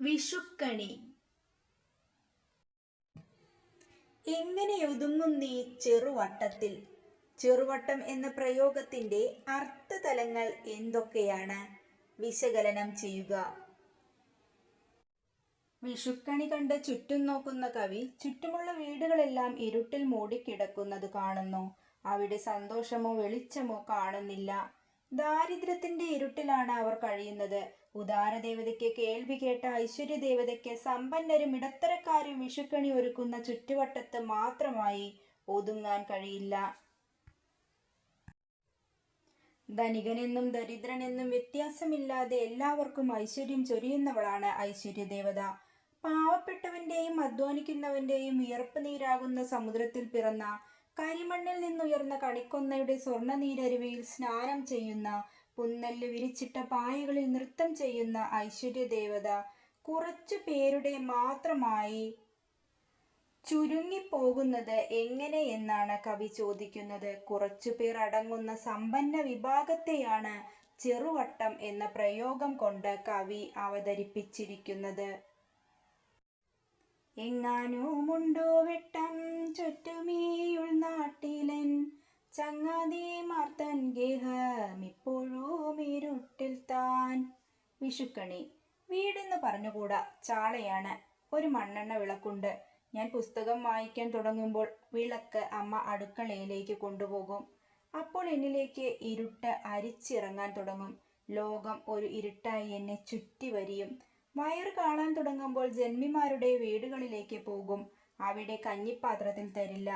വിഷുക്കണി. എങ്ങനെ ഒതുങ്ങും നീ ചെറുവട്ടത്തിൽ? ചെറുവട്ടം എന്ന പ്രയോഗത്തിന്റെ അർത്ഥതലങ്ങൾ എന്തൊക്കെയാണ്? വിശകലനം ചെയ്യുക. വിഷുക്കണി കണ്ട് ചുറ്റും നോക്കുന്ന കവി ചുറ്റുമുള്ള വീടുകളെല്ലാം ഇരുട്ടിൽ മൂടിക്കിടക്കുന്നത് കാണുന്നു. അവിടെ സന്തോഷമോ വെളിച്ചമോ കാണുന്നില്ല. ദാരിദ്ര്യത്തിന്റെ ഇരുട്ടിലാണ് അവർ കഴിയുന്നത്. ഉദാരദേവതയ്ക്ക് കേൾവി കേട്ട ഐശ്വര്യദേവതയ്ക്ക് സമ്പന്നരും ഇടത്തരക്കാരും വിഷുക്കണി ഒരുക്കുന്ന ചുറ്റുവട്ടത്ത് മാത്രമായി ഒതുങ്ങാൻ കഴിയില്ല. ധനികനെന്നും ദരിദ്രനെന്നും വ്യത്യാസമില്ലാതെ എല്ലാവർക്കും ഐശ്വര്യം ചൊരിയുന്നവളാണ് ഐശ്വര്യദേവത. പാവപ്പെട്ടവന്റെയും അധ്വാനിക്കുന്നവന്റെയും വിയർപ്പ് നീരാകുന്ന സമുദ്രത്തിൽ പിറന്ന കരിമണ്ണിൽ നിന്നുയർന്ന കണിക്കൊന്നയുടെ സ്വർണ നീരരുവിയിൽ സ്നാനം ചെയ്യുന്ന പുന്നെല്ല് വിരിച്ചിട്ട പായകളിൽ നൃത്തം ചെയ്യുന്ന ഐശ്വര്യദേവത കുറച്ചു പേരുടെ മാത്രമായി ചുരുങ്ങിപ്പോകുന്നത് എങ്ങനെ എന്നാണ് കവി ചോദിക്കുന്നത്. കുറച്ചു പേർ അടങ്ങുന്ന സമ്പന്ന വിഭാഗത്തെയാണ് ചെറുവട്ടം എന്ന പ്രയോഗം കൊണ്ട് കവി അവതരിപ്പിച്ചിരിക്കുന്നത്. എങ്ങാനുമുണ്ടോ വെട്ടം ചുറ്റുമീയുൾ നാട്ടിലൻ ചങ്ങാതി മാർത്തൻ ഗേഹമിപ്പോഴും വിഷുക്കണി. വീടെന്ന് പറഞ്ഞുകൂടാ ചാളയാണ്. ഒരു മണ്ണെണ്ണ വിളക്കുണ്ട്. ഞാൻ പുസ്തകം വായിക്കാൻ തുടങ്ങുമ്പോൾ വിളക്ക് അമ്മ അടുക്കളയിലേക്ക് കൊണ്ടുപോകും. അപ്പോൾ എന്നിലേക്ക് ഇരുട്ട് അരിച്ചിറങ്ങാൻ തുടങ്ങും. ലോകം ഒരു ഇരുട്ടായി എന്നെ ചുറ്റി വരിയും. വയറ് കാണാൻ തുടങ്ങുമ്പോൾ ജന്മിമാരുടെ വീടുകളിലേക്ക് പോകും. അവിടെ കഞ്ഞിപ്പാത്രത്തിൽ തരില്ല.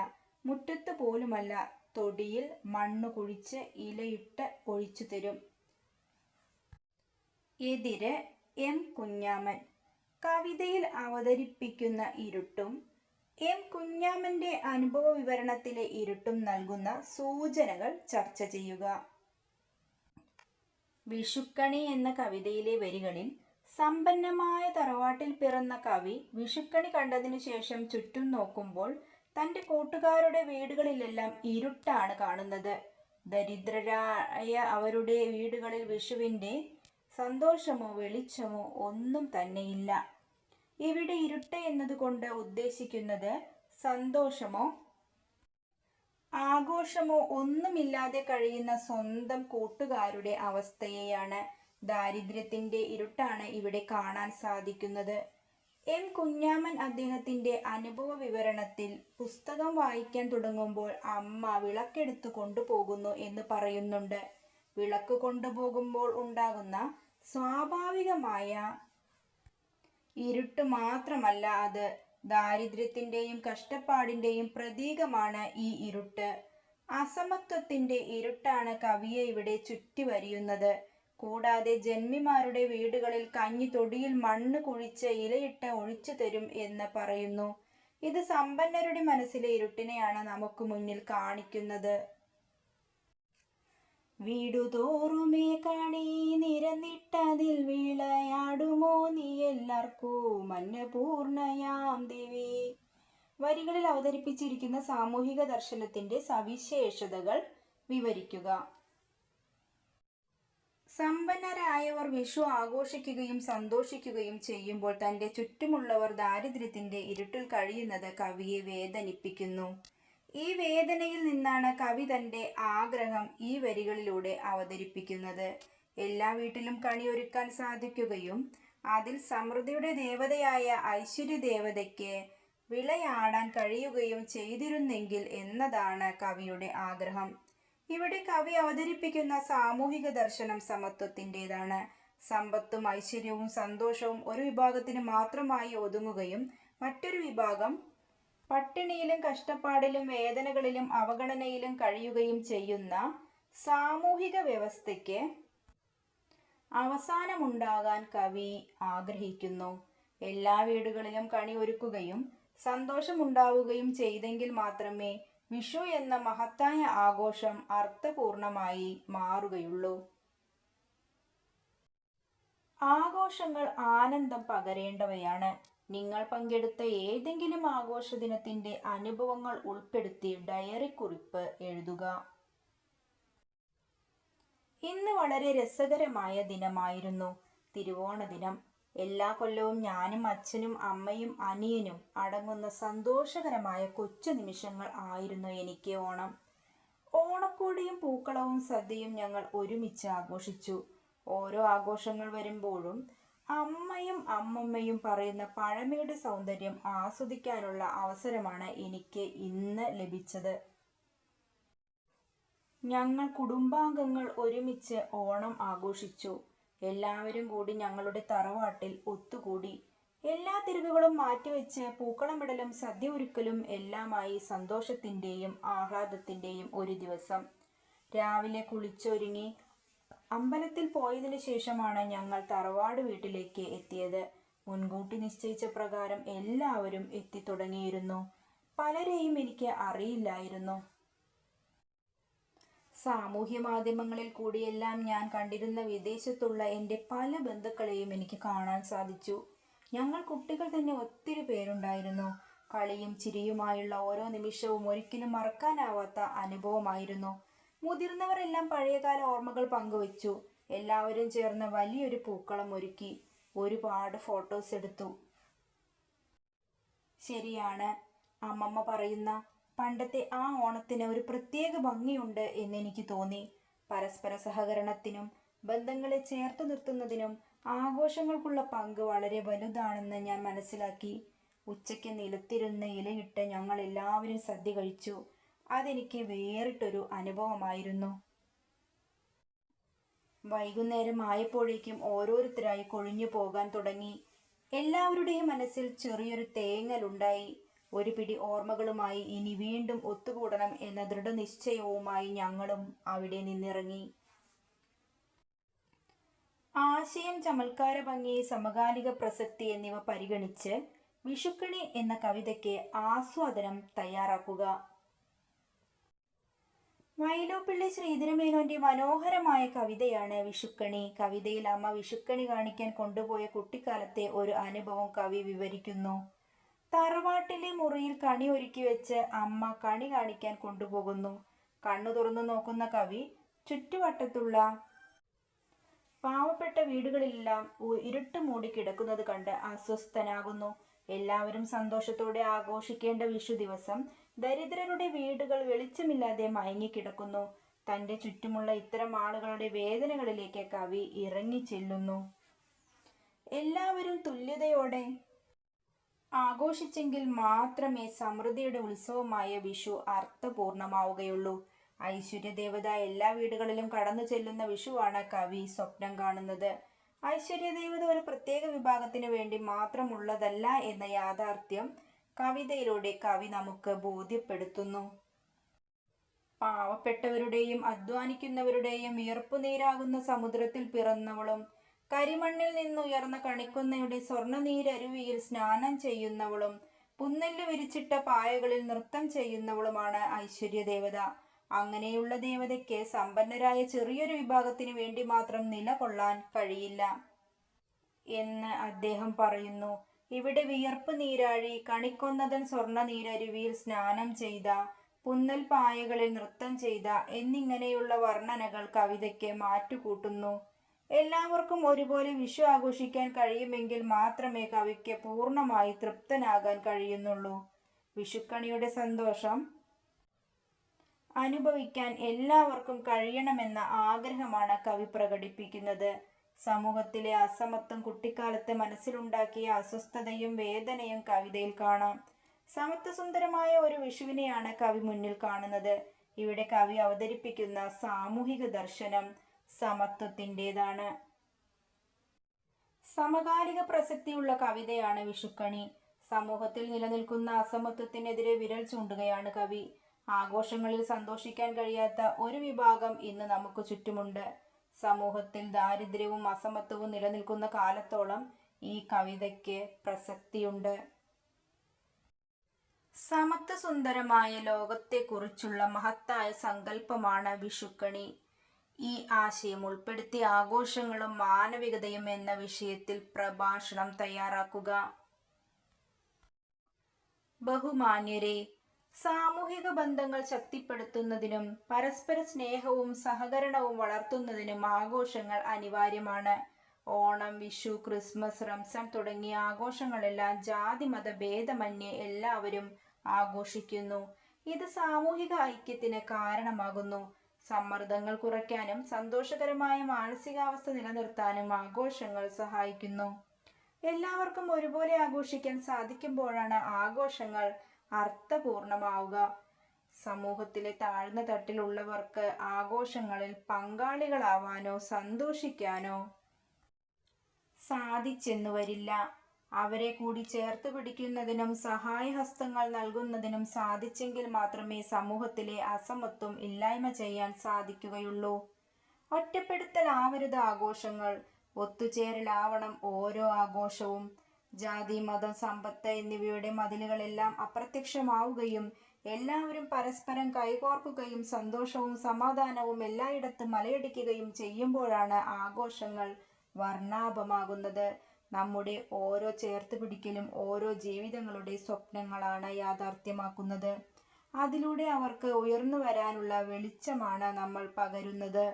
മുറ്റത്ത് പോലുമല്ല. തൊടിയിൽ മണ്ണ് കുഴിച്ച് ഇലയിട്ട് ഒഴിച്ചു തരും. എതിര് എം കുഞ്ഞാമൻ കവിതയിൽ അവതരിപ്പിക്കുന്ന ഇരുട്ടും എം കുഞ്ഞാമന്റെ അനുഭവ വിവരണത്തിലെ ഇരുട്ടും നൽകുന്ന സൂചനകൾ ചർച്ച ചെയ്യുക. വിഷുക്കണി എന്ന കവിതയിലെ വരികളിൽ സമ്പന്നമായ തറവാട്ടിൽ പിറന്ന കവി വിഷുക്കണി കണ്ടതിനു ശേഷം ചുറ്റും നോക്കുമ്പോൾ തന്റെ കൂട്ടുകാരുടെ വീടുകളിലെല്ലാം ഇരുട്ടാണ് കാണുന്നത്. ദരിദ്രരായ അവരുടെ വീടുകളിൽ വിഷുവിന്റെ സന്തോഷമോ വെളിച്ചമോ ഒന്നും തന്നെയില്ല. ഇവിടെ ഇരുട്ട് എന്നതുകൊണ്ട് ഉദ്ദേശിക്കുന്നത് സന്തോഷമോ ആഘോഷമോ ഒന്നുമില്ലാതെ കഴിയുന്ന സ്വന്തം കൂട്ടുകാരുടെ അവസ്ഥയെയാണ് ദാരിദ്ര്യത്തിന്റെ ഇരുട്ടാണ് ഇവിടെ കാണാൻ സാധിക്കുന്നത്. എം കുഞ്ഞാമൻ അദ്ദേഹത്തിന്റെ അനുഭവ വിവരണത്തിൽ പുസ്തകം വായിക്കാൻ തുടങ്ങുമ്പോൾ അമ്മ വിളക്കെടുത്ത് കൊണ്ടുപോകുന്നു എന്ന് പറയുന്നുണ്ട്. വിളക്ക് കൊണ്ടുപോകുമ്പോൾ ഉണ്ടാകുന്ന സ്വാഭാവികമായ ഇരുട്ട് മാത്രമല്ല അത് ദാരിദ്ര്യത്തിന്റെയും കഷ്ടപ്പാടിന്റെയും പ്രതീകമാണ് ഈ ഇരുട്ട്. അസമത്വത്തിന്റെ ഇരുട്ടാണ് കവിയെ ഇവിടെ ചുറ്റി വരിയുന്നത് കൂടാതെ ജന്മിമാരുടെ വീടുകളിൽ കഞ്ഞി തൊടിയിൽ മണ്ണ് കുഴിച്ച് ഇലയിട്ട് ഒഴിച്ചു തരും എന്ന് പറയുന്നു. ഇത് സമ്പന്നരുടെ മനസ്സിലെ ഇരുട്ടിനെയാണ് നമുക്ക് മുന്നിൽ കാണിക്കുന്നത്. വീടുതോറുമേ കണി നിരന്നിട്ടതിൽ വിളയാടുമോ നീ എല്ലാവർക്കോ മഞ്ഞ പൂർണയാം ദേവി. വരികളിൽ അവതരിപ്പിച്ചിരിക്കുന്ന സാമൂഹിക ദർശനത്തിന്റെ സവിശേഷതകൾ വിവരിക്കുക. സമ്പന്നരായവർ വിഷു ആഘോഷിക്കുകയും സന്തോഷിക്കുകയും ചെയ്യുമ്പോൾ തന്റെ ചുറ്റുമുള്ളവർ ദാരിദ്ര്യത്തിന്റെ ഇരുട്ടിൽ കഴിയുന്നത് കവിയെ വേദനിപ്പിക്കുന്നു. ഈ വേദനയിൽ നിന്നാണ് കവി തന്റെ ആഗ്രഹം ഈ വരികളിലൂടെ അവതരിപ്പിക്കുന്നത്. എല്ലാ വീട്ടിലും കണിയൊരുക്കാൻ സാധിക്കുകയും അതിൽ സമൃദ്ധിയുടെ ദേവതയായ ഐശ്വര്യ ദേവതയ്ക്ക് വിളയാടാൻ കഴിയുകയും ചെയ്തിരുന്നെങ്കിൽ എന്നതാണ് കവിയുടെ ആഗ്രഹം. ഇവിടെ കവി അവതരിപ്പിക്കുന്ന സാമൂഹിക ദർശനം സമത്വത്തിന്റെതാണ്. സമ്പത്തും ഐശ്വര്യവും സന്തോഷവും ഒരു വിഭാഗത്തിന് മാത്രമായി ഒതുങ്ങുകയും മറ്റൊരു വിഭാഗം പട്ടിണിയിലും കഷ്ടപ്പാടിലും വേദനകളിലും അവഗണനയിലും കഴിയുകയും ചെയ്യുന്ന സാമൂഹിക വ്യവസ്ഥയ്ക്ക് അവസാനമുണ്ടാകാൻ കവി ആഗ്രഹിക്കുന്നു. എല്ലാ വീടുകളിലും കണി ഒരുക്കുകയും സന്തോഷമുണ്ടാവുകയും ചെയ്തെങ്കിൽ മാത്രമേ വിഷു എന്ന മഹത്തായ ആഘോഷം അർത്ഥപൂർണമായി മാറുകയുള്ളൂ. ആഘോഷങ്ങൾ ആനന്ദം പകരേണ്ടവയാണ്. നിങ്ങൾ പങ്കെടുത്ത ഏതെങ്കിലും ആഘോഷ ദിനത്തിന്റെ അനുഭവങ്ങൾ ഉൾപ്പെടുത്തി ഡയറി കുറിപ്പ് എഴുതുക. ഇന്ന് വളരെ രസകരമായ ദിനമായിരുന്നു തിരുവോണ ദിനം. എല്ലാ കൊല്ലവും ഞാനും അച്ഛനും അമ്മയും അനിയനും അടങ്ങുന്ന സന്തോഷകരമായ കൊച്ചു നിമിഷങ്ങൾ ആയിരുന്നു എനിക്ക് ഓണം. ഓണക്കോടിയും പൂക്കളവും സദ്യയും ഞങ്ങൾ ഒരുമിച്ച് ആഘോഷിച്ചു. ഓരോ ആഘോഷങ്ങൾ വരുമ്പോഴും അമ്മയും അമ്മമ്മയും പറയുന്ന പഴമയുടെ സൗന്ദര്യം ആസ്വദിക്കാനുള്ള അവസരമാണ് എനിക്ക് ഇന്ന് ലഭിച്ചത്. ഞങ്ങൾ കുടുംബാംഗങ്ങൾ ഒരുമിച്ച് ഓണം ആഘോഷിച്ചു. എല്ലാവരും കൂടി ഞങ്ങളുടെ തറവാട്ടിൽ ഒത്തുകൂടി. എല്ലാ തിരിവുകളും മാറ്റിവെച്ച് പൂക്കളമിടലും സദ്യ ഒരുക്കലും എല്ലാമായി സന്തോഷത്തിന്റെയും ആഹ്ലാദത്തിന്റെയും ഒരു ദിവസം. രാവിലെ കുളിച്ചൊരുങ്ങി അമ്പലത്തിൽ പോയതിനു ശേഷമാണ് ഞങ്ങൾ തറവാട് വീട്ടിലേക്ക് എത്തിയത്. മുൻകൂട്ടി നിശ്ചയിച്ച പ്രകാരം എല്ലാവരും എത്തിത്തുടങ്ങിയിരുന്നു. പലരെയും എനിക്ക് അറിയില്ലായിരുന്നു. സാമൂഹ്യ മാധ്യമങ്ങളിൽ കൂടിയെല്ലാം ഞാൻ കണ്ടിരുന്ന വിദേശത്തുള്ള എന്റെ പല ബന്ധുക്കളെയും എനിക്ക് കാണാൻ സാധിച്ചു. ഞങ്ങൾ കുട്ടികൾ തന്നെ ഒത്തിരി പേരുണ്ടായിരുന്നു. കളിയും ചിരിയുമായുള്ള ഓരോ നിമിഷവും ഒരിക്കലും മറക്കാനാവാത്ത അനുഭവമായിരുന്നു. മുതിർന്നവരെല്ലാം പഴയകാല ഓർമ്മകൾ പങ്കുവച്ചു. എല്ലാവരും ചേർന്ന് വലിയൊരു പൂക്കളം ഒരുക്കി. ഒരുപാട് ഫോട്ടോസ് എടുത്തു. ശരിയാണ്. അമ്മമ്മ പറയുന്ന പണ്ടത്തെ ആ ഓണത്തിന് ഒരു പ്രത്യേക ഭംഗിയുണ്ട് എന്നെനിക്ക് തോന്നി. പരസ്പര സഹകരണത്തിനും ബന്ധങ്ങളെ ചേർത്ത് നിർത്തുന്നതിനും ആഘോഷങ്ങൾക്കുള്ള പങ്ക് വളരെ വലുതാണെന്ന് ഞാൻ മനസ്സിലാക്കി. ഉച്ചയ്ക്ക് നിലത്തിരുന്ന് ഇലയിട്ട് ഞങ്ങൾ എല്ലാവരും സദ്യ കഴിച്ചു. അതെനിക്ക് വേറിട്ടൊരു അനുഭവമായിരുന്നു. വൈകുന്നേരം ആയപ്പോഴേക്കും ഓരോരുത്തരായി കൊഴിഞ്ഞു പോകാൻ തുടങ്ങി. എല്ലാവരുടെയും മനസ്സിൽ ചെറിയൊരു തേങ്ങലുണ്ടായി. ഒരു പിടി ഓർമ്മകളുമായി ഇനി വീണ്ടും ഒത്തുകൂടണം എന്ന ദൃഢനിശ്ചയവുമായി ഞങ്ങളും അവിടെ നിന്നിറങ്ങി. ആശയം ചമൽക്കാര ഭംഗി സമകാലിക പ്രസക്തി എന്നിവ പരിഗണിച്ച് വിഷുക്കണി എന്ന കവിതയ്ക്ക് ആസ്വാദനം തയ്യാറാക്കുക. വൈലോപ്പിള്ളി ശ്രീധരമേനോന്റെ മനോഹരമായ കവിതയാണ് വിഷുക്കണി. കവിതയിൽ അമ്മ വിഷുക്കണി കാണിക്കാൻ കൊണ്ടുപോയ കുട്ടിക്കാലത്തെ ഒരു അനുഭവം കവി വിവരിക്കുന്നു. തറവാട്ടിലെ മുറിയിൽ കണി ഒരുക്കി വെച്ച് അമ്മ കണി കാണിക്കാൻ കൊണ്ടുപോകുന്നു. കണ്ണു തുറന്നു നോക്കുന്ന കവി ചുറ്റുവട്ടത്തുള്ള പാവപ്പെട്ട വീടുകളിലെല്ലാം ഇരുട്ട് മൂടി കിടക്കുന്നത് കണ്ട് അസ്വസ്ഥനാകുന്നു. എല്ലാവരും സന്തോഷത്തോടെ ആഘോഷിക്കേണ്ട വിഷു ദിവസം ദരിദ്രരുടെ വീടുകൾ വെളിച്ചമില്ലാതെ മയങ്ങിക്കിടക്കുന്നു തന്റെ ചുറ്റുമുള്ള ഇത്തരം ആളുകളുടെ വേദനകളിലേക്ക് കവി ഇറങ്ങിച്ചെല്ലുന്നു എല്ലാവരും തുല്യതയോടെ ആഘോഷിച്ചെങ്കിൽ മാത്രമേ സമൃദ്ധിയുടെ ഉത്സവമായ വിഷു അർത്ഥപൂർണമാവുകയുള്ളൂ. ഐശ്വര്യദേവത എല്ലാ വീടുകളിലും കടന്നു ചെല്ലുന്ന വിഷുവാണ് കവി സ്വപ്നം കാണുന്നത്. ഐശ്വര്യദേവത ഒരു പ്രത്യേക വിഭാഗത്തിന് വേണ്ടി മാത്രമുള്ളതല്ല എന്ന യാഥാർത്ഥ്യം കവിതയിലൂടെ കവി നമുക്ക് ബോധ്യപ്പെടുത്തുന്നു. പാവപ്പെട്ടവരുടെയും അധ്വാനിക്കുന്നവരുടെയും വിയർപ്പുനീരാകുന്ന സമുദ്രത്തിൽ പിറന്നവളും കരിമണ്ണിൽ നിന്നുയർന്ന കണിക്കൊന്നയുടെ സ്വർണനീരരുവിയിൽ സ്നാനം ചെയ്യുന്നവളും പുന്നെല്ല് വിരിച്ചിട്ട പായകളിൽ നൃത്തം ചെയ്യുന്നവളുമാണ് ഐശ്വര്യദേവത അങ്ങനെയുള്ള ദേവതയ്ക്ക് സമ്പന്നരായ ചെറിയൊരു വിഭാഗത്തിന് വേണ്ടി മാത്രം നിലകൊള്ളാൻ കഴിയില്ല. എന്ന് അദ്ദേഹം പറയുന്നു. ഇവിടെ വിയർപ്പ് നീരാഴി കണിക്കൊന്നതൻ സ്വർണ നീരരുവിയിൽ സ്നാനം ചെയ്ത പുന്നൽ പായകളിൽ നൃത്തം ചെയ്ത എന്നിങ്ങനെയുള്ള വർണനകൾ കവിതയ്ക്ക് മാറ്റുകൂട്ടുന്നു. എല്ലാവർക്കും ഒരുപോലെ വിഷു ആഘോഷിക്കാൻ കഴിയുമെങ്കിൽ മാത്രമേ കവിക്ക് പൂർണമായി തൃപ്തനാകാൻ കഴിയുന്നുള്ളൂ. വിഷുക്കണിയുടെ സന്തോഷം അനുഭവിക്കാൻ എല്ലാവർക്കും കഴിയണമെന്ന ആഗ്രഹമാണ് കവി പ്രകടിപ്പിക്കുന്നത്. സമൂഹത്തിലെ അസമത്വം കുട്ടിക്കാലത്ത് മനസ്സിലുണ്ടാക്കിയ അസ്വസ്ഥതയും വേദനയും കവിതയിൽ കാണാം. സമത്വസുന്ദരമായ ഒരു വിഷുവിനെയാണ് കവി മുന്നിൽ കാണുന്നത്. ഇവിടെ കവി അവതരിപ്പിക്കുന്ന സാമൂഹിക ദർശനം സമത്വത്തിന്റെതാണ്. സമകാലിക പ്രസക്തിയുള്ള കവിതയാണ് വിഷുക്കണി. സമൂഹത്തിൽ നിലനിൽക്കുന്ന അസമത്വത്തിനെതിരെ വിരൽ ചൂണ്ടുകയാണ് കവി. ആഘോഷങ്ങളിൽ സന്തോഷിക്കാൻ കഴിയാത്ത ഒരു വിഭാഗം ഇന്ന് നമുക്ക് ചുറ്റുമുണ്ട്. സമൂഹത്തിൽ ദാരിദ്ര്യവും അസമത്വവും നിലനിൽക്കുന്ന കാലത്തോളം ഈ കവിതയ്ക്ക് പ്രസക്തിയുണ്ട്. സമത്വസുന്ദരമായ ലോകത്തെക്കുറിച്ചുള്ള മഹത്തായ സങ്കല്പമാണ് വിഷുക്കണി. ഈ ആശയം ഉൾപ്പെടുത്തി ആഘോഷങ്ങളും മാനവികതയും എന്ന വിഷയത്തിൽ പ്രഭാഷണം തയ്യാറാക്കുക. ബഹുമാന്യരെ സാമൂഹിക ബന്ധങ്ങൾ ശക്തിപ്പെടുത്തുന്നതിനും പരസ്പര സ്നേഹവും സഹകരണവും വളർത്തുന്നതിനും ആഘോഷങ്ങൾ അനിവാര്യമാണ്. ഓണം വിഷു ക്രിസ്മസ് റംസാൻ തുടങ്ങിയ ആഘോഷങ്ങളെല്ലാം ജാതി മത ഭേദമന്യേ എല്ലാവരും ആഘോഷിക്കുന്നു. ഇത് സാമൂഹിക ഐക്യത്തിന് കാരണമാകുന്നു. സമ്മർദ്ദങ്ങൾ കുറയ്ക്കാനും സന്തോഷകരമായ മാനസികാവസ്ഥ നിലനിർത്താനും ആഘോഷങ്ങൾ സഹായിക്കുന്നു. എല്ലാവർക്കും ഒരുപോലെ ആഘോഷിക്കാൻ സാധിക്കുമ്പോഴാണ് ആഘോഷങ്ങൾ അർത്ഥപൂർണമാവുക. സമൂഹത്തിലെ താഴ്ന്ന തട്ടിലുള്ളവർക്ക് ആഘോഷങ്ങളിൽ പങ്കാളികളാവാനോ സന്തോഷിക്കാനോ സാധിച്ചെന്നു വരില്ല അവരെ കൂടി ചേർത്ത് പിടിക്കുന്നതിനും സഹായഹസ്തങ്ങൾ നൽകുന്നതിനും സാധിച്ചെങ്കിൽ മാത്രമേ സമൂഹത്തിലെ അസമത്വം ഇല്ലായ്മ ചെയ്യാൻ സാധിക്കുകയുള്ളൂ. ഒറ്റപ്പെടുത്തലാവരുത് ആഘോഷങ്ങൾ. ഒത്തുചേരലാവണം ഓരോ ആഘോഷവും. ജാതി മതം സമ്പത്ത് എന്നിവയുടെ മതിലുകളെല്ലാം അപ്രത്യക്ഷമാവുകയും എല്ലാവരും പരസ്പരം കൈകോർക്കുകയും സന്തോഷവും സമാധാനവും എല്ലായിടത്തും മലയടിക്കുകയും ചെയ്യുമ്പോഴാണ് ആഘോഷങ്ങൾ വർണാഭമാകുന്നത്. നമ്മുടെ ഓരോ ചേർത്ത് പിടിക്കലും ഓരോ ജീവിതങ്ങളുടെ സ്വപ്നങ്ങളാണ് യാഥാർത്ഥ്യമാക്കുന്നത്. അതിലൂടെ അവർക്ക് ഉയർന്നു വരാനുള്ള വെളിച്ചമാണ് നമ്മൾ പകരുന്നത്.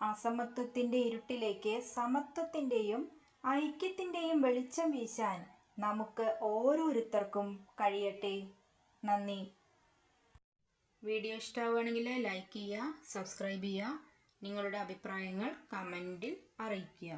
അസമത്വത്തിന്റെ ഇരുട്ടിലേക്ക് സമത്വത്തിന്റെയും ഐക്യത്തിന്റെയും വെളിച്ചം വീശാൻ നമുക്ക് ഓരോരുത്തർക്കും കഴിയട്ടെ. നന്ദി. വീഡിയോ ഇഷ്ടമാവുകയാണെങ്കിൽ ലൈക്ക് ചെയ്യുക സബ്സ്ക്രൈബ് ചെയ്യുക നിങ്ങളുടെ അഭിപ്രായങ്ങൾ കമന്റിൽ അറിയിക്കുക.